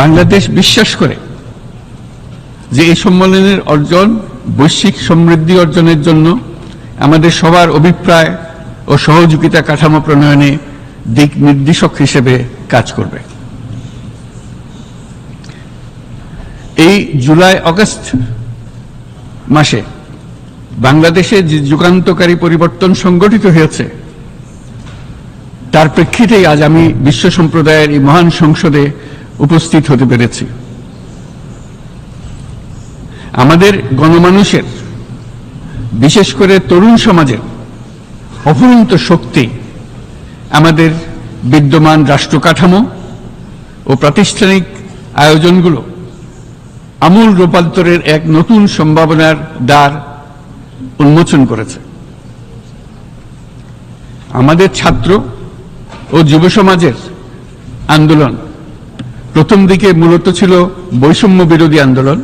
বাংলাদেশ বিশ্বাস করে যে এই সম্মেলনের অর্জন, বৈশ্বিক সমৃদ্ধি অর্জনের জন্য আমাদের সবার অভিপ্রায় ও সহযোগিতা কাঠামো প্রণয়নে দিক নির্দেশক হিসেবে কাজ করবে। এই জুলাই অগস্ট মাসে বাংলাদেশে যে যুগান্তকারী পরিবর্তন সংগঠিত হয়েছে, তার প্রেক্ষিতেই আজ আমি বিশ্ব সম্প্রদায়ের এই মহান সংসদে উপস্থিত হতে পেরেছি। আমাদের গণমানুষের, বিশেষ করে তরুণ সমাজের অফুরন্ত শক্তি, আমাদের বিদ্যমান রাষ্ট্র কাঠামো ও প্রাতিষ্ঠানিক আয়োজনগুলো আমূল রূপান্তরের এক নতুন সম্ভাবনার দ্বার উন্মোচন করেছে। আমাদের ছাত্র ও যুব সমাজের আন্দোলন প্রথম দিকে মূলত ছিল বৈষম্য বিরোধী আন্দোলন।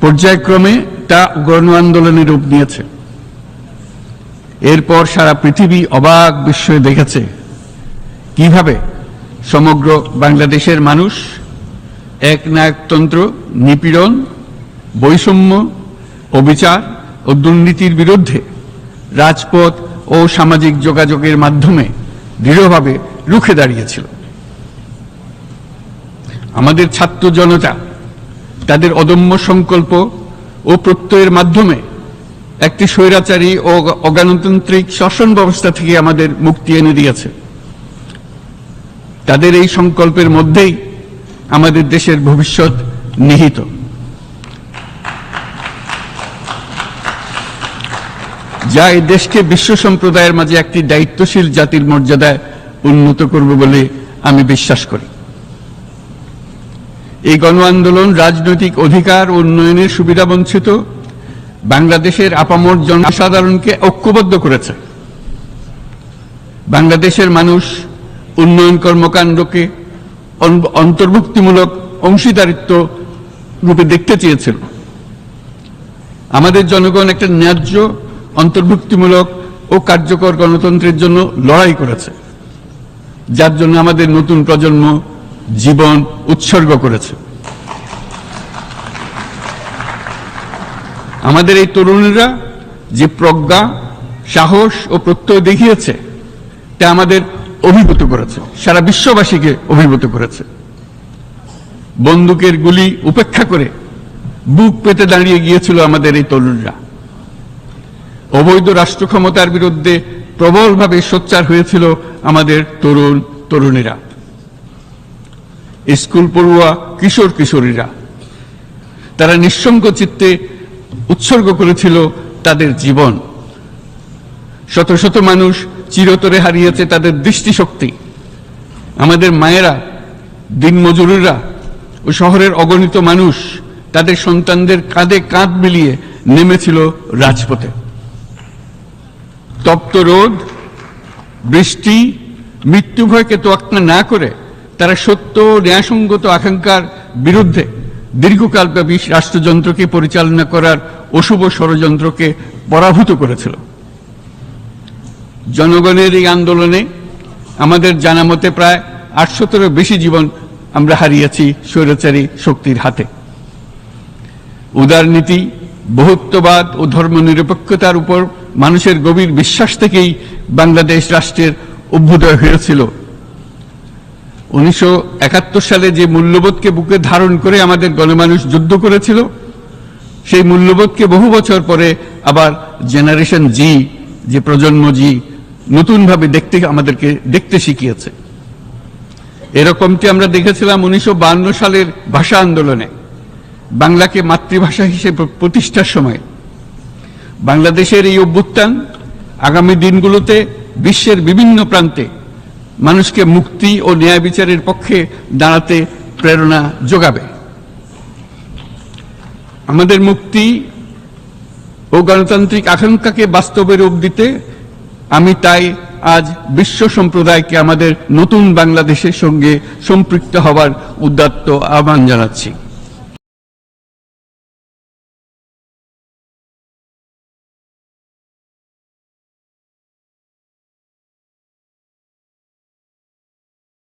পর্যায়ক্রমে তা গণ আন্দোলনে রূপ নিয়েছে। এরপর সারা পৃথিবী অবাক বিস্ময়ে দেখেছে কীভাবে সমগ্র বাংলাদেশের মানুষ একনায়কতন্ত্র নিপীড়ন, বৈষম্য, অবিচার ও দুর্নীতির বিরুদ্ধে রাজপথ ও সামাজিক যোগাযোগের মাধ্যমে দৃঢ়ভাবে রুখে দাঁড়িয়েছিল। আমাদের ছাত্র জনতা, তাদের অদম্য সংকল্প ও প্রত্যয়ের মাধ্যমে একটি স্বৈরাচারী ও অগণতান্ত্রিক শাসন ব্যবস্থা থেকে আমাদের মুক্তি এনে দিয়েছে। তাদের এই সংকল্পের মধ্যেই আমাদের দেশের ভবিষ্যৎ নিহিত। যা এই দেশকে বিশ্ব সম্প্রদায়ের মাঝে একটি দায়িত্বশীল জাতির মর্যাদায় উন্নত করবে বলে আমি বিশ্বাস করি। এই গণ আন্দোলন রাজনৈতিক অধিকার উন্নয়নের সুবিধা বঞ্চিত, বাংলাদেশের আপামর জনসাধারণকে ঐক্যবদ্ধ করেছে। বাংলাদেশের মানুষ উন্নয়ন কর্মকাণ্ডকে অন্তর্ভুক্তিমূলক অংশীদারিত্ব রূপে দেখতে চেয়েছিল। আমাদের জনগণ একটা ন্যায্য, অন্তর্ভুক্তিমূলক ও কার্যকর গণতন্ত্রের জন্য লড়াই করেছে, যার জন্য আমাদের নতুন প্রজন্ম জীবন উৎসর্গ করেছে। আমাদের এই তরুণীরা যে প্রজ্ঞা, সাহস ও প্রত্যয় দেখিয়েছে, তা আমাদের অভিভূত করেছে, সারা বিশ্ববাসীকে অভিভূত করেছে। বন্দুকের গুলি উপেক্ষা করে বুক পেতে দাঁড়িয়ে গিয়েছিল আমাদের এই তরুণরা। অবৈধ রাষ্ট্র ক্ষমতার বিরুদ্ধে প্রবলভাবে সোচ্চার হয়েছিল আমাদের তরুণ তরুণীরা। স্কুল পড়ুয়া কিশোর কিশোরীরা। তারা নিঃসঙ্গ চিত্তে উৎসর্গ করেছিল তাদের জীবন। শত শত মানুষ চিরতরে হারিয়েছে তাদের দৃষ্টিশক্তি। আমাদের মায়েরা, দিনমজুরিরা ও শহরের অগণিত মানুষ তাদের সন্তানদের কাঁধে কাঁধ মিলিয়ে নেমেছিল রাজপথে। তপ্ত রোদ, বৃষ্টি মৃত্যু ভয়কে তোয়াক্কা না করে তারা সত্য ন্যায়সঙ্গত আকাঙ্ক্ষার বিরুদ্ধে দীর্ঘকালব্যাপী রাষ্ট্রযন্ত্রকে পরিচালনা করার অশুভ ষড়যন্ত্রকে পরাভূত করেছিল। জনগণের এই আন্দোলনে আমাদের জানা মতে প্রায় আটশোতেরও বেশি জীবন আমরা হারিয়েছি স্বৈরাচারী শক্তির হাতে। উদারনীতি বহুত্ববাদ ও ধর্মনিরপেক্ষতার উপর মানুষের গভীর বিশ্বাস থেকেই বাংলাদেশ রাষ্ট্রের অভ্যুদয় হয়েছিল। উনিশশো একাত্তর সালে যে মূল্যবোধকে বুকে ধারণ করে আমাদের গণমানুষ যুদ্ধ করেছিল, সেই মূল্যবোধকে বহু বছর পরে আবার জেনারেশন জি, যে প্রজন্ম জি, নতুনভাবে দেখতে আমাদেরকে দেখতে শিখিয়েছে। এরকমটি আমরা দেখেছিলাম উনিশশো বায়ান্ন সালের ভাষা আন্দোলনে, বাংলাকে মাতৃভাষা হিসেবে প্রতিষ্ঠার সময়। বাংলাদেশের এই অভ্যুত্থান আগামী দিনগুলোতে বিশ্বের বিভিন্ন প্রান্তে মানুষকে মুক্তি ও ন্যায় বিচারের পক্ষে দাঁড়াতে প্রেরণা যোগাবে। আমাদের মুক্তি ও গণতান্ত্রিক আকাঙ্ক্ষাকে বাস্তবে রূপ দিতে আমি তাই আজ বিশ্ব সম্প্রদায়কে আমাদের নতুন বাংলাদেশের সঙ্গে সম্পৃক্ত হওয়ার উদাত্ত আহ্বান জানাচ্ছি।